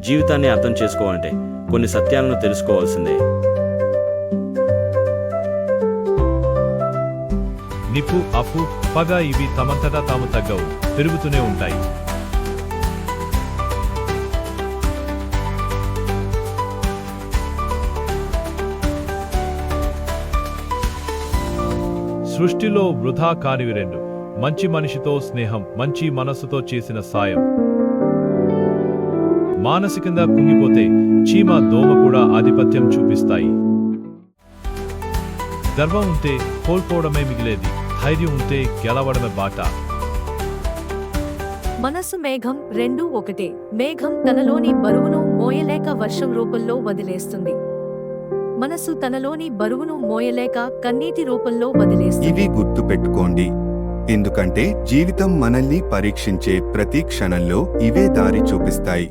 జీవితాన్ని అర్థం చేసుకోవాలంటే కొన్ని సత్యాలను తెలుసుకోవాల్సిందే. నిప్పు అప్పు పగ ఇవి తమంతటా తాము తగ్గవు పెరుగుతూనే ఉంటాయి. సృష్టిలో వృధా కానివి రెండు. మంచి మనిషితో స్నేహం మంచి మనస్సుతో చేసిన సాయం. మానసికంగా కుంగిపోతే చీమ దోమ కూడా ఆధిపత్యం చూపిస్తాయి. గర్వం ఉంటే కోల్పోవడమే మిగిలేది ధైర్యం ఉంటే గెలవడమే బాట. మనసు మేఘం రెండు ఒకటే. మేఘం తనలోని బరువును మోయలేక వర్షం రూపంలో వదిలేస్తుంది. మనసు తనలోని బరువును మోయలేక కన్నీటి రూపంలో వదిలేస్తుంది. ఇవి గుర్తు పెట్టుకోండి ఎందుకంటే జీవితం మనల్ని పరీక్షించే ప్రతి క్షణంలో ఇవే దారి చూపిస్తాయి.